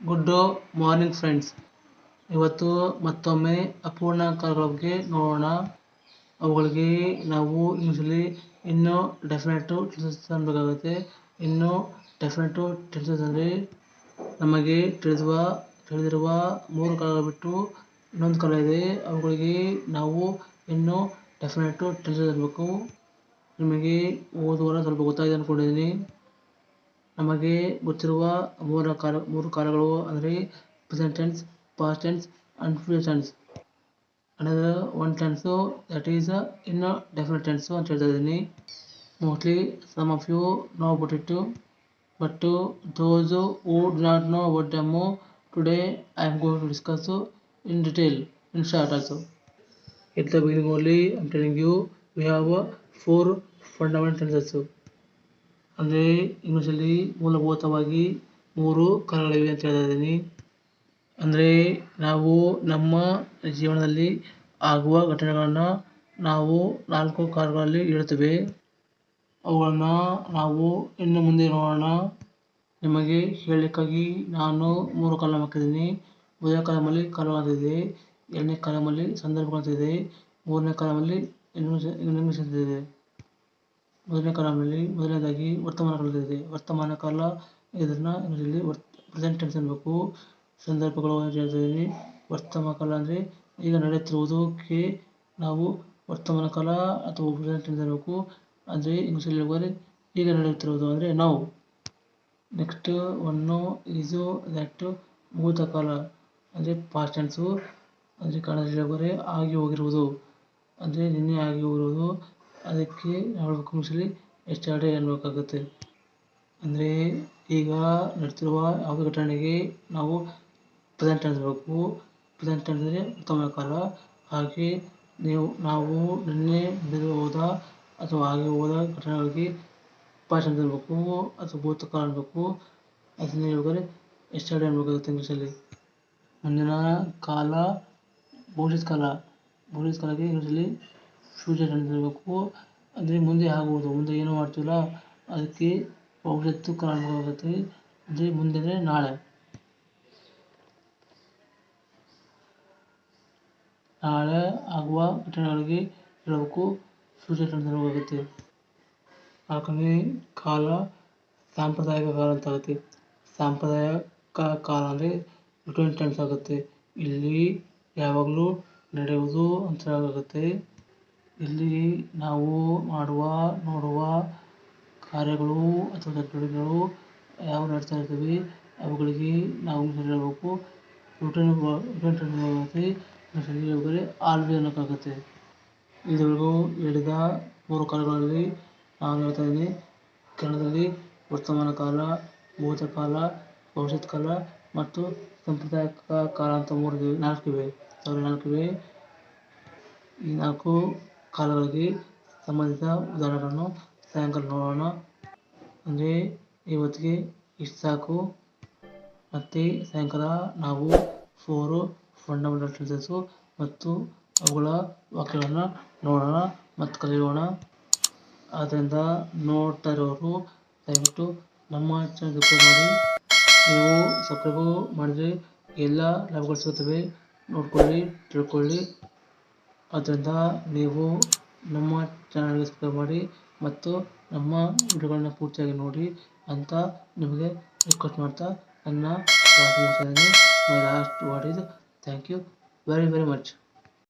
Good morning friends ಇವತ್ತು ಮತ್ತೊಮ್ಮೆ ಅಪೂರ್ಣಾಂಕಗಳ ಬಗ್ಗೆ ನೋಡೋಣ. ಅವುಗಳಿಗೆ ನಾವು ಯೂಶಲಿ ಇನ್ನೂ ಡೆಫಿನೆಟು ಟೆನ್ಸಸ್ ಇನ್ನೂ ಡೆಫಿನೆಟು ಟೆನ್ಸಸ್ ಅಂದರೆ ನಮಗೆ ತಿಳಿದುವ ತಿಳಿದಿರುವ ಮೂರು ಕಾಲಗಳು ಬಿಟ್ಟು ಇನ್ನೊಂದು ಕಾಲ ಇದೆ. ಅವುಗಳಿಗೆ ನಾವು ಇನ್ನೂ ಡೆಫಿನೆಟು ಟೆನ್ಸಸ್ ನಿಮಗೆ ಓದುವಾಗ ಸ್ವಲ್ಪ ಗೊತ್ತಾಗಿದೆ ಅಂದ್ಕೊಂಡಿದ್ದೀನಿ ನಮಗೆ ಗೊತ್ತಿರುವ ಮೂರ ಕಾಲ ಮೂರು ಕಾಲಗಳು ಅಂದರೆ present tense past tense and future tense another one tense that is indefinite tense ಅಂತ ಹೇಳ್ತಾ ಇದ್ದೀನಿ mostly some of you know about it but those who do not know about them today I am going to discuss in detail in short also at the beginning only I am telling you we have four fundamental tenses ಅಂದರೆ ಇಂಗ್ಲೀಷಲ್ಲಿ ಮೂಲಭೂತವಾಗಿ ಮೂರು ಕಾಲಗಳಿವೆ ಅಂತ ಹೇಳ್ತಾ ಇದ್ದೀನಿ. ಅಂದರೆ ನಾವು ನಮ್ಮ ಜೀವನದಲ್ಲಿ ಆಗುವ ಘಟನೆಗಳನ್ನು ನಾವು ನಾಲ್ಕು ಕಾಲಗಳಲ್ಲಿ ಹೇಳುತ್ತೇವೆ. ಅವುಗಳನ್ನು ನಾವು ಇನ್ನು ಮುಂದೆ ನೋಡೋಣ. ನಿಮಗೆ ಹೇಳಲಿಕ್ಕಾಗಿ ನಾನು ಮೂರು ಕಾಲಮ್ ಹಾಕಿದ್ದೀನಿ. ಮೊದಲನೇ ಕಾಲಮಲ್ಲಿ ಕಾಲಗಳಿದೆ ಎರಡನೇ ಕಾಲಮಲ್ಲಿ ಸಂದರ್ಭಗಳಂತಿದೆ ಮೂರನೇ ಕಾಲಮಲ್ಲಿ ಇಂಗ್ಲೀಷ್ ಅಂತಿದೆ ಮೊದಲನೇ ಕಾಲಮ್ನಲ್ಲಿ ಮೊದಲನೇದಾಗಿ ವರ್ತಮಾನ ಕಾಲದಲ್ಲಿದೆ ವರ್ತಮಾನ ಕಾಲ ಇದನ್ನು ಇದರಲ್ಲಿ ವರ್ತ್ ಪ್ರೆಸೆಂಟ್ ಟೆನ್ಸ್ ಅನ್ಬೇಕು. ಸಂದರ್ಭಗಳು ಅಂತ ಹೇಳ್ತಾ ಇದ್ದೀನಿ ವರ್ತಮಾನ ಕಾಲ ಅಂದರೆ ಈಗ ನಡೆಯುತ್ತಿರುವುದಕ್ಕೆ ನಾವು ವರ್ತಮಾನ ಕಾಲ ಅಥವಾ ಪ್ರೆಸೆಂಟ್ ಟೆನ್ಸ್ ಅನ್ಬೇಕು. ಅಂದರೆ ಇಂಗ್ಲೀಷಲ್ಲಿ ಹೋಗೋದ್ರೆ ಈಗ ನಡೆಯುತ್ತಿರುವುದು ಅಂದರೆ ನಾವು. ನೆಕ್ಸ್ಟ್ ಒನ್ನು ಈಸು ದ್ಯಾಟ್ ಭೂತಕಾಲ ಅಂದರೆ ಪಾಸ್ಟ್ ಟೆನ್ಸು ಅಂದರೆ ಕನ್ನಡದಲ್ಲಿ ಹೇಳ್ಬೇಕಾದ್ರೆ ಆಗಿ ಹೋಗಿರುವುದು. ಅಂದರೆ ನಿನ್ನೆ ಆಗಿ ಹೋಗಿರುವುದು. ಅದಕ್ಕೆ ಹೇಳ್ಬೇಕು ಎಷ್ಟು ಎಸ್ಟರ್ಡೇ ಅನ್ನಬೇಕಾಗುತ್ತೆ ಅಂದರೆ ಈಗ ನಡ್ತಿರುವ ಯಾವುದೇ ಘಟನೆಗೆ ನಾವು ಪ್ರೆಸೆಂಟ್ ಅನ್ಬೇಕು ಪ್ರೆಸೆಂಟ್ ಅಂದರೆ ಉತ್ತಮ ಕಾಲ ಹಾಗೆ ನೀವು, ನಾವು ನಿನ್ನೆ ನಡೆದು ಹೋದ ಅಥವಾ ಹಾಗೆ ಹೋದ ಘಟನೆಗಳಿಗೆ ಪಾಸ್ಟ್ ಟೆನ್ಸ್ ಇರಬೇಕು ಅಥವಾ ಭೂತಕಾಲ ಅನ್ಬೇಕು. ಅದನ್ನ ಹೇಳ್ಬೇಕಾದ್ರೆ ಎಸ್ಟರ್ಡೇ ಅನ್ಬೇಕಾಗುತ್ತೆ ಇಂಗ್ಲೀಷಲ್ಲಿ ಮುಂದಿನ ಕಾಲ ಭೂಷಿತ ಕಾಲ. ಭೂಷಿತ ಕಾಲಕ್ಕೆ ಇಂಗ್ಲೀಷಲ್ಲಿ ಫ್ಯೂಚರ್ ಟೆನ್ಸ್ ಇರಬೇಕು ಅಂದರೆ ಮುಂದೆ ಆಗುವುದು ಮುಂದೆ ಏನು ಮಾಡ್ತೀವಲ್ಲ, ಅದಕ್ಕೆ ಭವಿಷ್ಯತ್ತು ಕಾರಣವಾಗುತ್ತೆ ಅಂದರೆ ಮುಂದೆ ಅಂದರೆ ನಾಳೆ. ನಾಳೆ ಆಗುವ ಘಟನೆಗಳಿಗೆ ಹೇಳಬೇಕು. ಫ್ಯೂಚರ್ ಟೆನ್ಸ್ ಯಾಕಂದರೆ ಕಾಲ ಸಾಂಪ್ರದಾಯಿಕ ಕಾಲ ಅಂತ ಆಗುತ್ತೆ ಸಾಂಪ್ರದಾಯಿಕ ಕಾಲ ಅಂದರೆ ರಿಟರ್ನ್ ಆಗುತ್ತೆ. ಇಲ್ಲಿ ಯಾವಾಗಲೂ ನಡೆಯುವುದು ಅಂತ ಆಗುತ್ತೆ ಇಲ್ಲಿ ನಾವು ಮಾಡುವ, ನೋಡುವ ಕಾರ್ಯಗಳು ಅಥವಾ ಚಟುವಟಿಕೆಗಳು ಯಾವ ನಡ್ತಾ ಇರ್ತವೆ. ಅವುಗಳಿಗೆ ನಾವು ಟೆನ್ಸ್ ಆಗುತ್ತೆ ಇದುವರೆಗೂ ಹೇಳಿದ ಮೂರು ಕಾಲಗಳಲ್ಲಿ ನಾನು ಹೇಳ್ತಾ ಇದ್ದೀನಿ. ಕನ್ನಡದಲ್ಲಿ ವರ್ತಮಾನ ಕಾಲ ಭೂತ ಕಾಲ ಭವಿಷ್ಯತ್ ಕಾಲ ಮತ್ತು ಸಾಂಪ್ರದಾಯಿಕ ಕಾಲ ಅಂತ ಮೂರು ನಾಲ್ಕಿವೆ. ಸಾರಿ ನಾಲ್ಕಿವೆ? ಈ ನಾಲ್ಕು ಕಾಲಗಳಿಗೆ ಸಂಬಂಧಿಸಿದ ಉದಾಹರಣೆಗಳನ್ನು ಸಾಯಂಕಾಲ ನೋಡೋಣ. ಅಂದರೆ ಇವತ್ತಿಗೆ ಇಷ್ಟು ಸಾಕು. ಮತ್ತು ಸಾಯಂಕಾಲ ನಾವು ಫೋರು ಫಂಡಮೆಂಟಲ್ ಟೆನ್ಸಸ್ಸು ಮತ್ತು ಅವುಗಳ ವಾಕ್ಯಗಳನ್ನು ನೋಡೋಣ ಮತ್ತು ಕಲಿಯೋಣ. ಆದ್ದರಿಂದ ನೋಡ್ತಾ ಇರೋರು, ದಯವಿಟ್ಟು ನಮ್ಮ ಚಾನಲ್ ಮಾಡಿ. ನೀವು ಸಬ್ಸ್ಕ್ರೈಬು ಮಾಡಿದರೆ ಎಲ್ಲ ಲಾಭಗಳು ಸಿಗುತ್ತವೆ. ನೋಡ್ಕೊಳ್ಳಿ, ತಿಳ್ಕೊಳ್ಳಿ. ಆದ್ದರಿಂದ ನೀವು ನಮ್ಮ ಚಾನಲ್ಗೆ ಸಬ್ಸ್ಕ್ರೈಬ್ ಮಾಡಿ ಮತ್ತು ನಮ್ಮ ವಿಡಿಯೋಗಳನ್ನ ಪೂರ್ತಿಯಾಗಿ ನೋಡಿ ಅಂತ ನಿಮಗೆ ರಿಕ್ವೆಸ್ಟ್ ಮಾಡ್ತಾ ನನ್ನ last word is thank you very very much